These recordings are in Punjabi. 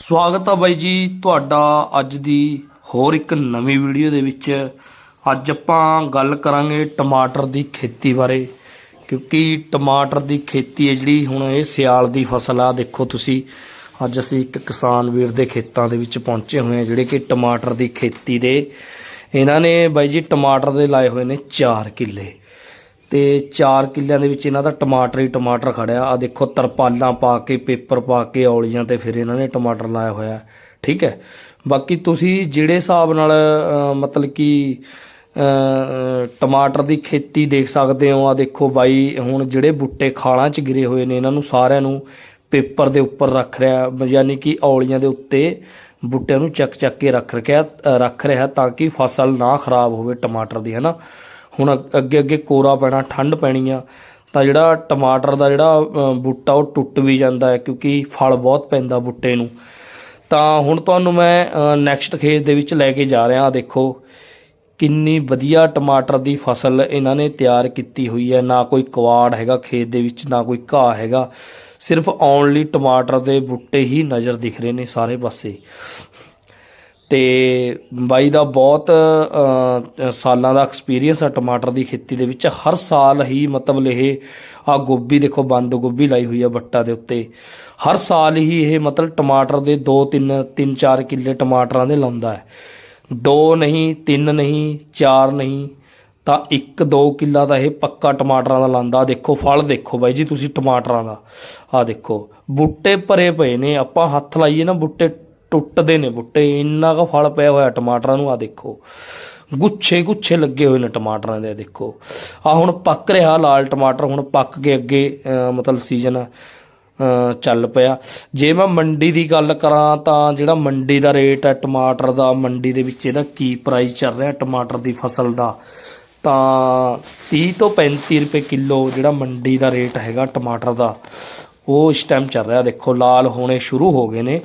ਸਵਾਗਤ ਆ ਬਾਈ ਜੀ ਤੁਹਾਡਾ ਅੱਜ ਦੀ ਹੋਰ ਇੱਕ ਨਵੀਂ ਵੀਡੀਓ ਦੇ ਵਿੱਚ। ਅੱਜ ਆਪਾਂ ਗੱਲ ਕਰਾਂਗੇ ਟਮਾਟਰ ਦੀ ਖੇਤੀ ਬਾਰੇ, ਕਿਉਂਕਿ ਟਮਾਟਰ ਦੀ ਖੇਤੀ ਹੈ ਜਿਹੜੀ ਹੁਣ ਇਹ ਸਿਆਲ ਦੀ ਫਸਲ ਆ। ਦੇਖੋ ਤੁਸੀਂ, ਅੱਜ ਅਸੀਂ ਇੱਕ ਕਿਸਾਨ ਵੀਰ ਦੇ ਖੇਤਾਂ ਦੇ ਵਿੱਚ ਪਹੁੰਚੇ ਹੋਏ ਹਾਂ ਜਿਹੜੇ ਕਿ ਟਮਾਟਰ ਦੀ ਖੇਤੀ ਦੇ। ਇਹਨਾਂ ਨੇ ਬਾਈ ਜੀ ਟਮਾਟਰ ਦੇ ਲਾਏ ਹੋਏ ਨੇ 4 ਕਿੱਲੇ। ਤੇ 4 ਕਿੱਲਿਆਂ ਦੇ ਵਿੱਚ ਇਹਨਾਂ ਦਾ ਟਮਾਟਰ ਹੀ ਟਮਾਟਰ ਖੜਿਆ। ਆ ਦੇਖੋ, ਤਰਪਾਲਾਂ ਪਾ ਕੇ, ਪੇਪਰ ਪਾ ਕੇ, ਔਲੀਆਂ ਤੇ ਫਿਰ ਇਹਨਾਂ ਨੇ ਟਮਾਟਰ ਲਾਇਆ ਹੋਇਆ ਠੀਕ ਹੈ? ਬਾਕੀ ਤੁਸੀਂ ਜਿਹੜੇ ਹਿਸਾਬ ਨਾਲ ਮਤਲਬ ਕਿ ਟਮਾਟਰ ਦੀ ਖੇਤੀ ਦੇਖ ਸਕਦੇ ਹੋ। ਆ ਦੇਖੋ ਬਾਈ, ਹੁਣ ਜਿਹੜੇ ਬੁੱਟੇ ਖਾਲਾਂ 'ਚ ਗਿਰੇ ਹੋਏ ਨੇ, ਇਹਨਾਂ ਨੂੰ ਸਾਰਿਆਂ ਨੂੰ ਪੇਪਰ ਦੇ ਉੱਪਰ ਰੱਖ ਰਿਹਾ ਯਾਨੀ ਕਿ ਔਲੀਆਂ ਦੇ ਉੱਤੇ ਬੁੱਟਿਆਂ ਨੂੰ ਚੱਕ ਚੱਕ ਕੇ ਰੱਖ ਰੱਖਿਆ ਰੱਖ ਰਿਹਾ ਤਾਂ ਕਿ ਫਸਲ ਨਾ ਖਰਾਬ ਹੋਵੇ ਟਮਾਟਰ ਦੀ, ਹੈ ਨਾ? ਹੁਣ ਅ- ਅੱਗੇ ਅੱਗੇ ਕੋਰਾ ਪੈਣਾ, ਠੰਡ ਪੈਣੀ ਆ, ਤਾਂ ਜਿਹੜਾ ਟਮਾਟਰ ਦਾ ਜਿਹੜਾ ਬੂਟਾ ਉਹ ਟੁੱਟ ਵੀ ਜਾਂਦਾ ਹੈ ਕਿਉਂਕਿ ਫਲ ਬਹੁਤ ਪੈਂਦਾ ਬੂਟੇ ਨੂੰ। ਤਾਂ ਹੁਣ ਤੁਹਾਨੂੰ ਮੈਂ ਨੈਕਸਟ ਖੇਤ ਦੇ ਵਿੱਚ ਲੈ ਕੇ ਜਾ ਰਿਹਾ ਹਾਂ ਦੇਖੋ। ਕਿੰਨੀ ਵਧੀਆ ਟਮਾਟਰ ਦੀ ਫਸਲ ਇਹਨਾਂ ਨੇ ਤਿਆਰ ਕੀਤੀ ਹੋਈ ਹੈ। ਨਾ ਕੋਈ ਕਵਾੜ ਹੈਗਾ ਖੇਤ ਦੇ ਵਿੱਚ, ਨਾ ਕੋਈ ਘਾਹ ਹੈਗਾ। ਸਿਰਫ ਆਉਣ ਲਈ ਟਮਾਟਰ ਦੇ ਬੂਟੇ ਹੀ ਨਜ਼ਰ ਦਿਖ ਰਹੇ ਨੇ ਸਾਰੇ ਪਾਸੇ। ਤੇ ਬਾਈ ਦਾ ਬਹੁਤ ਸਾਲਾਂ ਦਾ ਐਕਸਪੀਰੀਅੰਸ ਆ ਟਮਾਟਰ ਦੀ ਖੇਤੀ ਦੇ ਵਿੱਚ। ਹਰ ਸਾਲ ਹੀ ਮਤਲਬ ਇਹ ਆ ਗੋਭੀ ਦੇਖੋ, ਬੰਦ ਗੋਭੀ ਲਾਈ ਹੋਈ ਆ ਬੱਟਾ ਦੇ ਉੱਤੇ। ਹਰ ਸਾਲ ਹੀ ਇਹ ਮਤਲਬ ਟਮਾਟਰ ਦੇ 2 3 3 4 ਕਿੱਲੇ ਟਮਾਟਰਾਂ ਦੇ ਲਾਉਂਦਾ ਹੈ। ਦੋ ਨਹੀਂ, ਤਿੰਨ ਨਹੀਂ, ਚਾਰ ਨਹੀਂ, ਤਾਂ 1 2 ਕਿੱਲਾ ਤਾਂ ਇਹ ਪੱਕਾ ਟਮਾਟਰਾਂ ਦਾ ਲਾਂਦਾ ਦੇਖੋ, ਫਲ ਦੇਖੋ ਬਾਈ ਜੀ, ਤੁਸੀਂ ਟਮਾਟਰਾਂ ਦਾ। ਆ ਦੇਖੋ, ਬੂਟੇ ਭਰੇ ਪਏ ਨੇ। ਆਪਾਂ ਹੱਥ ਲਾਈਏ ਨਾ, ਬੂਟੇ ਟੁੱਟਦੇ ਨੇ ਬੁੱਟੇ, ਇੰਨਾ ਕੁ ਫਲ ਪਿਆ ਹੋਇਆ ਟਮਾਟਰਾਂ ਨੂੰ ਆ ਦੇਖੋ। ਗੁੱਛੇ ਗੁੱਛੇ ਲੱਗੇ ਹੋਏ ਨੇ ਟਮਾਟਰਾਂ ਦੇ, ਆਹ ਦੇਖੋ। ਆ ਹੁਣ ਪੱਕ ਰਿਹਾ ਲਾਲ ਟਮਾਟਰ, ਹੁਣ ਪੱਕ ਕੇ ਅੱਗੇ ਮਤਲਬ ਸੀਜ਼ਨ ਚੱਲ ਪਿਆ। ਜੇ ਮੈਂ ਮੰਡੀ ਦੀ ਗੱਲ ਕਰਾਂ ਤਾਂ ਜਿਹੜਾ ਮੰਡੀ ਦਾ ਰੇਟ ਹੈ ਟਮਾਟਰ ਦਾ, ਮੰਡੀ ਦੇ ਵਿੱਚ ਇਹਦਾ ਕੀ ਪ੍ਰਾਈਸ ਚੱਲ ਰਿਹਾ ਟਮਾਟਰ ਦੀ ਫਸਲ ਦਾ, ਤਾਂ 30 ਤੋਂ 35 ਰੁਪਏ ਕਿਲੋ ਜਿਹੜਾ ਮੰਡੀ ਦਾ ਰੇਟ ਹੈਗਾ ਟਮਾਟਰ ਦਾ, ਉਹ ਇਸ ਟਾਈਮ ਚੱਲ ਰਿਹਾ। ਦੇਖੋ, ਲਾਲ ਹੋਣੇ ਸ਼ੁਰੂ ਹੋ ਗਏ ਨੇ।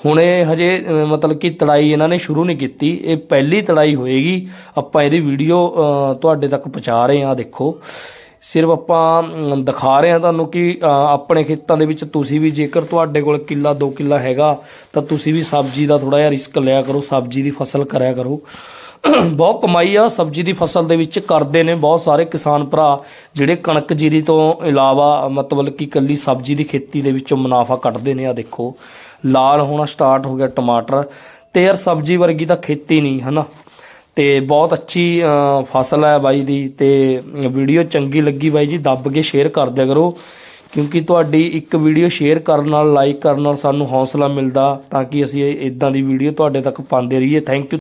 ਹੁਣ ਇਹ ਹਜੇ ਮਤਲਬ ਕਿ ਤੜਾਈ ਇਹਨਾਂ ਨੇ ਸ਼ੁਰੂ ਨਹੀਂ ਕੀਤੀ। ਇਹ ਪਹਿਲੀ ਤੜਾਈ ਹੋਏਗੀ। ਆਪਾਂ ਇਹਦੀ ਵੀਡੀਓ ਤੁਹਾਡੇ ਤੱਕ ਪਹੁੰਚਾ ਰਹੇ ਹਾਂ, ਦੇਖੋ। ਸਿਰਫ ਆਪਾਂ ਦਿਖਾ ਰਹੇ ਹਾਂ ਤੁਹਾਨੂੰ ਕਿ ਆਪਣੇ ਖੇਤਾਂ ਦੇ ਵਿੱਚ ਤੁਸੀਂ ਵੀ ਜੇਕਰ ਤੁਹਾਡੇ ਕੋਲ ਕਿੱਲਾ 2 ਕਿੱਲਾ ਹੈਗਾ, ਤਾਂ ਤੁਸੀਂ ਵੀ ਸਬਜ਼ੀ ਦਾ ਥੋੜਾ ਜਿਹਾ ਰਿਸਕ ਲਿਆ ਕਰੋ, ਸਬਜ਼ੀ ਦੀ ਫਸਲ ਕਰਿਆ ਕਰੋ। ਬਹੁਤ ਕਮਾਈ ਆ, ਸਬਜ਼ੀ ਦੀ ਫਸਲ ਦੇ ਵਿੱਚ ਕਰਦੇ ਨੇ ਬਹੁਤ ਸਾਰੇ ਕਿਸਾਨ ਭਰਾ, ਜਿਹੜੇ ਕਣਕ ਜੀਰੀ ਤੋਂ ਇਲਾਵਾ ਮਤਲਬ ਕਿ ਕੱਲੀ ਸਬਜ਼ੀ ਦੀ ਖੇਤੀ ਦੇ ਵਿੱਚੋਂ ਮੁਨਾਫਾ ਕੱਢਦੇ ਨੇ ਆ ਦੇਖੋ। ਲਾਲ ਹੋਣਾ ਸਟਾਰਟ ਹੋ ਗਿਆ ਟਮਾਟਰ ਤੇ ਯਾਰ ਸਬਜ਼ੀ ਵਰਗੀ ਤਾਂ ਖੇਤੀ ਨਹੀਂ, ਹਨਾ? ਤੇ ਬਹੁਤ ਅੱਛੀ ਫਸਲ ਹੈ ਬਾਈ ਦੀ ਤੇ ਵੀਡੀਓ ਚੰਗੀ ਲੱਗੀ ਬਾਈ ਜੀ, ਦੱਬ ਕੇ ਸ਼ੇਅਰ ਕਰ ਦਿਆ ਕਰੋ। ਕਿਉਂਕਿ ਤੁਹਾਡੀ ਇੱਕ ਵੀਡੀਓ ਸ਼ੇਅਰ ਕਰਨ ਨਾਲ ਲਾਈਕ ਕਰਨ ਨਾਲ ਸਾਨੂੰ ਹੌਸਲਾ ਮਿਲਦਾ ਤਾਂ ਕਿ ਅਸੀਂ ਇਦਾਂ ਦੀ ਵੀਡੀਓ ਤੁਹਾਡੇ ਤੱਕ ਪਾਉਂਦੇ ਰਹੀਏ। Thank you